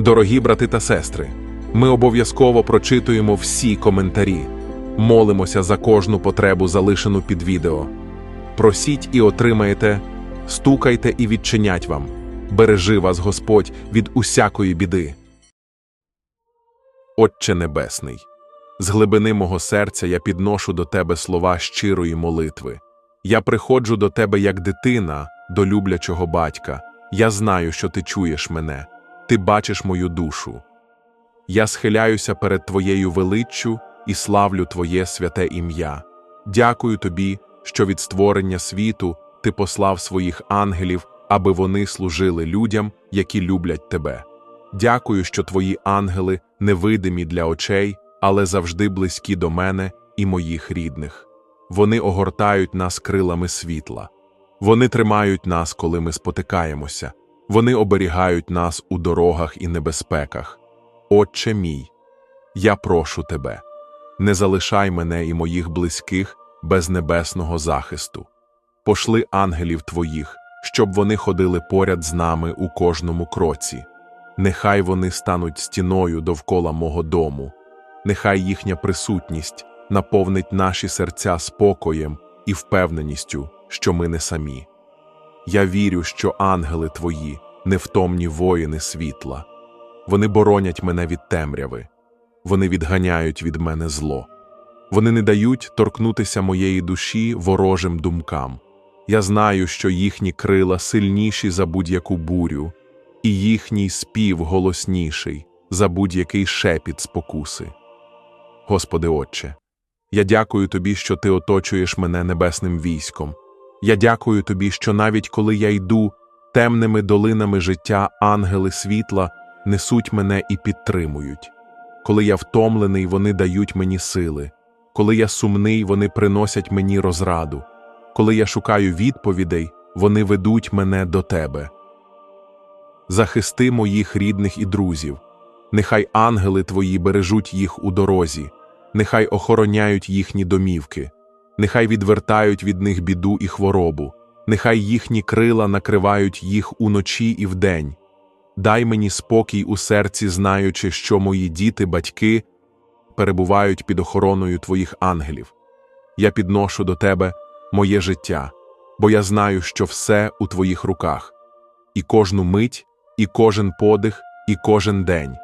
Дорогі брати та сестри, ми обов'язково прочитуємо всі коментарі, молимося за кожну потребу, залишену під відео. Просіть і отримаєте, стукайте і відчинять вам. Бережи вас Господь від усякої біди. Отче Небесний, з глибини мого серця я підношу до Тебе слова щирої молитви. Я приходжу до Тебе як дитина, до люблячого батька. Я знаю, що Ти чуєш мене, Ти бачиш мою душу. Я схиляюся перед Твоєю величчю і славлю Твоє святе ім'я. Дякую Тобі, що від створення світу Ти послав своїх ангелів, аби вони служили людям, які люблять Тебе. Дякую, що Твої ангели невидимі для очей, але завжди близькі до мене і моїх рідних. Вони огортають нас крилами світла. Вони тримають нас, коли ми спотикаємося. Вони оберігають нас у дорогах і небезпеках. Отче мій, я прошу тебе, не залишай мене і моїх близьких без небесного захисту. Пошли ангелів твоїх, щоб вони ходили поряд з нами у кожному кроці. Нехай вони стануть стіною довкола мого дому, нехай їхня присутність наповнить наші серця спокоєм і впевненістю, що ми не самі. Я вірю, що ангели твої невтомні воїни світла. Вони боронять мене від темряви, вони відганяють від мене зло. Вони не дають торкнутися моєї душі ворожим думкам. Я знаю, що їхні крила сильніші за будь-яку бурю, і їхній спів голосніший за будь-який шепіт спокуси. Господи Отче, я дякую Тобі, що Ти оточуєш мене небесним військом. Я дякую Тобі, що навіть коли я йду темними долинами життя, ангели світла несуть мене і підтримують. Коли я втомлений, вони дають мені сили. Коли я сумний, вони приносять мені розраду. Коли я шукаю відповідей, вони ведуть мене до Тебе. Захисти моїх рідних і друзів. Нехай ангели Твої бережуть їх у дорозі, нехай охороняють їхні домівки, нехай відвертають від них біду і хворобу, нехай їхні крила накривають їх уночі і вдень. Дай мені спокій у серці, знаючи, що мої діти, батьки перебувають під охороною Твоїх ангелів. Я підношу до Тебе моє життя, бо я знаю, що все у Твоїх руках, і кожну мить, і кожен подих, і кожен день,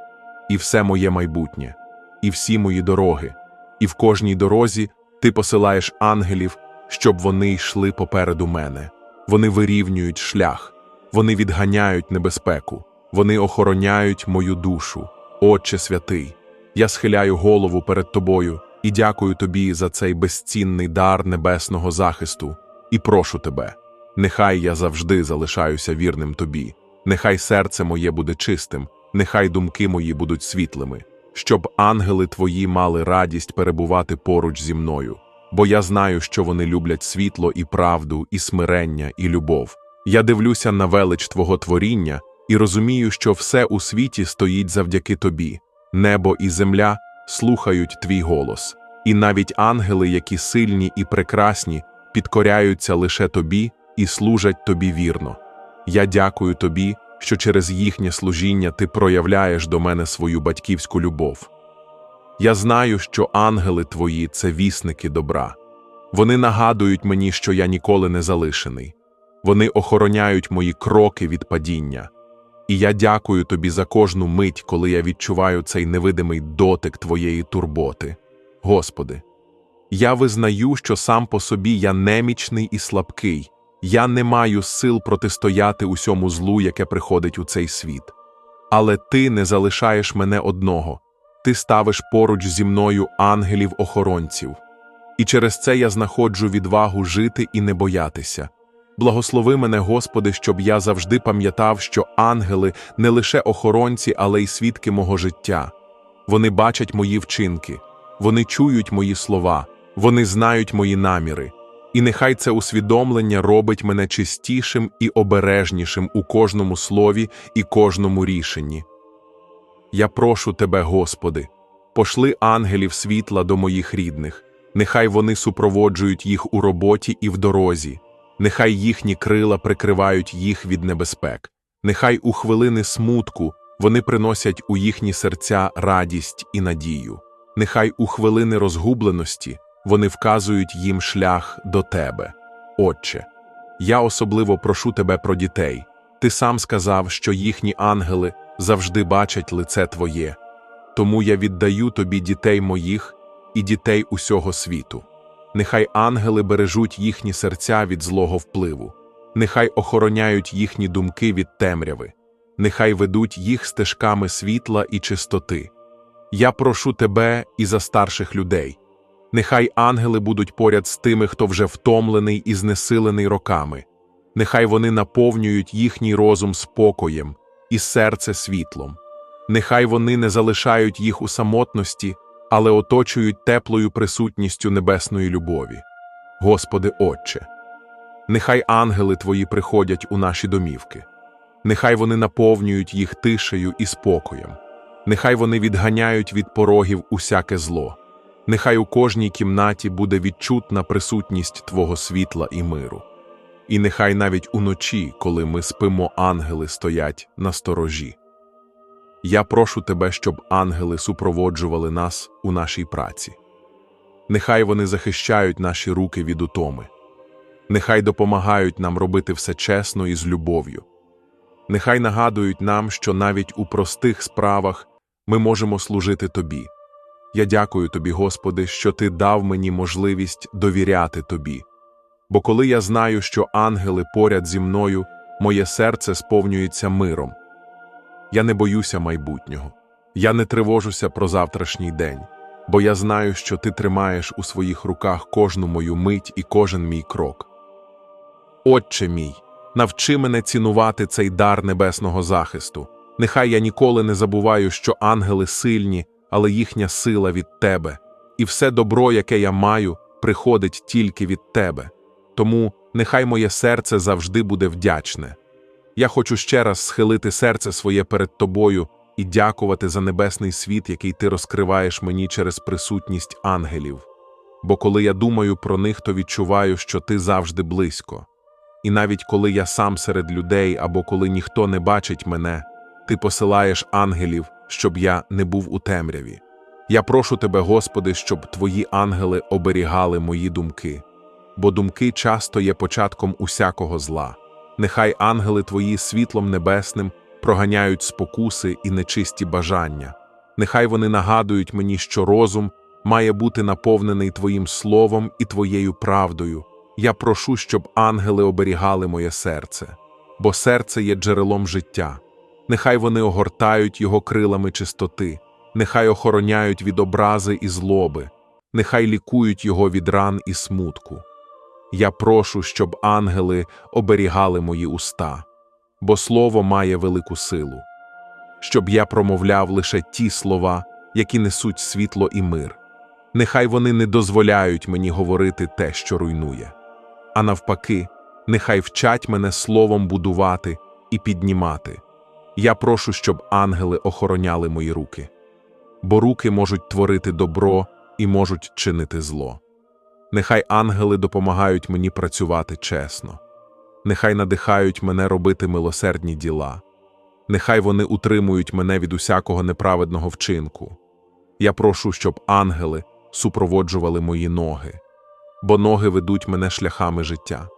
і все моє майбутнє, і всі мої дороги, і в кожній дорозі Ти посилаєш ангелів, щоб вони йшли попереду мене. Вони вирівнюють шлях, вони відганяють небезпеку, вони охороняють мою душу. Отче святий, я схиляю голову перед Тобою і дякую Тобі за цей безцінний дар небесного захисту, і прошу Тебе, нехай я завжди залишаюся вірним Тобі, нехай серце моє буде чистим, нехай думки мої будуть світлими, щоб ангели Твої мали радість перебувати поруч зі мною, бо я знаю, що вони люблять світло і правду, і смирення, і любов. Я дивлюся на велич Твого творіння і розумію, що все у світі стоїть завдяки Тобі. Небо і земля слухають твій голос, і навіть ангели, які сильні і прекрасні, підкоряються лише тобі і служать тобі вірно. Я дякую тобі, що через їхнє служіння ти проявляєш до мене свою батьківську любов. Я знаю, що ангели твої це вісники добра. Вони нагадують мені, що я ніколи не залишений. Вони охороняють мої кроки від падіння. І я дякую тобі за кожну мить, коли я відчуваю цей невидимий дотик твоєї турботи. Господи, я визнаю, що сам по собі я немічний і слабкий, я не маю сил протистояти усьому злу, яке приходить у цей світ. Але ти не залишаєш мене одного, ти ставиш поруч зі мною ангелів-охоронців. І через це я знаходжу відвагу жити і не боятися. Благослови мене, Господи, щоб я завжди пам'ятав, що ангели не лише охоронці, але й свідки мого життя. Вони бачать мої вчинки, вони чують мої слова, вони знають мої наміри. І нехай це усвідомлення робить мене чистішим і обережнішим у кожному слові і кожному рішенні. Я прошу Тебе, Господи, пошли ангелів світла до моїх рідних, нехай вони супроводжують їх у роботі і в дорозі. Нехай їхні крила прикривають їх від небезпек, нехай у хвилини смутку Вони приносять у їхні серця радість і надію. Нехай у хвилини розгубленості вони вказують їм шлях до тебе. Отче, я особливо прошу тебе про дітей. Ти сам сказав, що їхні ангели завжди бачать лице Твоє. Тому я віддаю тобі дітей моїх і дітей усього світу. Нехай ангели бережуть їхні серця від злого впливу, нехай охороняють їхні думки від темряви, нехай ведуть їх стежками світла і чистоти. Я прошу тебе і за старших людей. Нехай ангели будуть поряд з тими, хто вже втомлений і знесилений роками. Нехай вони наповнюють їхній розум спокоєм і серце світлом. Нехай вони не залишають їх у самотності, але оточують теплою присутністю небесної любові. Господи Отче, нехай ангели Твої приходять у наші домівки, нехай вони наповнюють їх тишею і спокоєм, нехай вони відганяють від порогів усяке зло, нехай у кожній кімнаті буде відчутна присутність Твого світла і миру. І нехай навіть уночі, коли ми спимо, ангели стоять на сторожі. Я прошу тебе, щоб ангели супроводжували нас у нашій праці. Нехай вони захищають наші руки від утоми, нехай допомагають нам робити все чесно і з любов'ю. Нехай нагадують нам, що навіть у простих справах ми можемо служити Тобі. Я дякую Тобі, Господи, що Ти дав мені можливість довіряти Тобі. Бо коли я знаю, що ангели поряд зі мною, моє серце сповнюється миром. Я не боюся майбутнього, я не тривожуся про завтрашній день, бо я знаю, що ти тримаєш у своїх руках кожну мою мить і кожен мій крок. Отче мій, навчи мене цінувати цей дар небесного захисту. Нехай я ніколи не забуваю, що ангели сильні, але їхня сила від тебе, і все добро, яке я маю, приходить тільки від тебе. Тому нехай моє серце завжди буде вдячне. Я хочу ще раз схилити серце своє перед тобою і дякувати за небесний світ, який ти розкриваєш мені через присутність ангелів. Бо коли я думаю про них, то відчуваю, що ти завжди близько. І навіть коли я сам серед людей або коли ніхто не бачить мене, ти посилаєш ангелів, щоб я не був у темряві. Я прошу тебе, Господи, щоб твої ангели оберігали мої думки, бо думки часто є початком усякого зла. Нехай ангели твої світлом небесним проганяють спокуси і нечисті бажання. Нехай вони нагадують мені, що розум має бути наповнений Твоїм словом і Твоєю правдою. Я прошу, щоб ангели оберігали моє серце, бо серце є джерелом життя. Нехай вони огортають його крилами чистоти, нехай охороняють від образи і злоби, нехай лікують його від ран і смутку. Я прошу, щоб ангели оберігали мої уста, бо слово має велику силу, щоб я промовляв лише ті слова, які несуть світло і мир. Нехай вони не дозволяють мені говорити те, що руйнує, а навпаки, нехай вчать мене словом будувати і піднімати. Я прошу, щоб ангели охороняли мої руки, бо руки можуть творити добро і можуть чинити зло. Нехай ангели допомагають мені працювати чесно, нехай надихають мене робити милосердні діла, нехай вони утримують мене від усякого неправедного вчинку. Я прошу, щоб ангели супроводжували мої ноги, бо ноги ведуть мене шляхами життя.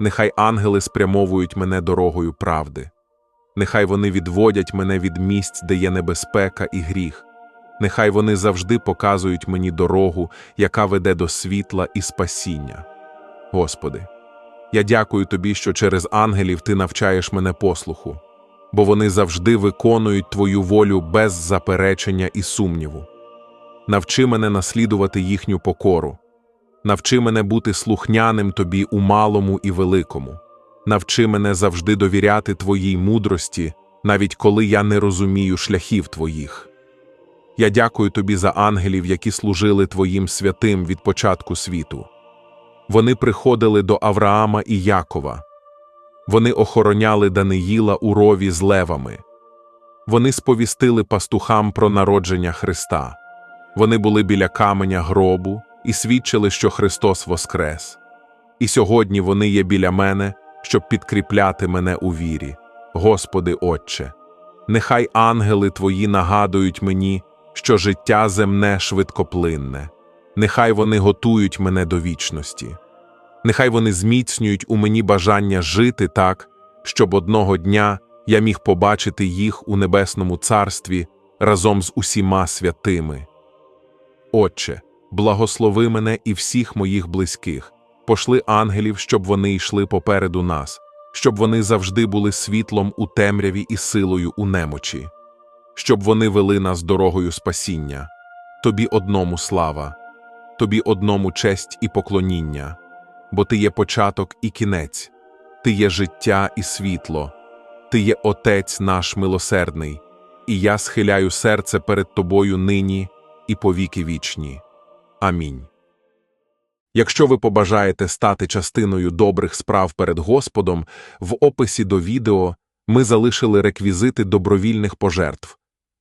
Нехай ангели спрямовують мене дорогою правди, нехай вони відводять мене від місць, де є небезпека і гріх. Нехай вони завжди показують мені дорогу, яка веде до світла і спасіння. Господи, я дякую Тобі, що через ангелів Ти навчаєш мене послуху, бо вони завжди виконують Твою волю без заперечення і сумніву. Навчи мене наслідувати їхню покору, навчи мене бути слухняним Тобі у малому і великому, навчи мене завжди довіряти Твоїй мудрості, навіть коли я не розумію шляхів Твоїх. Я дякую тобі за ангелів, які служили твоїм святим від початку світу. Вони приходили до Авраама і Якова, вони охороняли Даниїла у рові з левами, вони сповістили пастухам про народження Христа, вони були біля каменя гробу і свідчили, що Христос воскрес. І сьогодні вони є біля мене, щоб підкріпляти мене у вірі. Господи Отче. Нехай ангели твої нагадують мені, що життя земне швидкоплинне. Нехай вони готують мене до вічності. Нехай вони зміцнюють у мені бажання жити так, щоб одного дня я міг побачити їх у небесному царстві разом з усіма святими. Отче, благослови мене і всіх моїх близьких, пошли ангелів, щоб вони йшли попереду нас, щоб вони завжди були світлом у темряві і силою у немочі, щоб вони вели нас дорогою спасіння. Тобі одному слава, тобі одному честь і поклоніння, бо ти є початок і кінець, ти є життя і світло, ти є Отець наш милосердний, і я схиляю серце перед тобою нині і повіки вічні. Амінь. Якщо ви побажаєте стати частиною добрих справ перед Господом, в описі до відео ми залишили реквізити добровільних пожертв.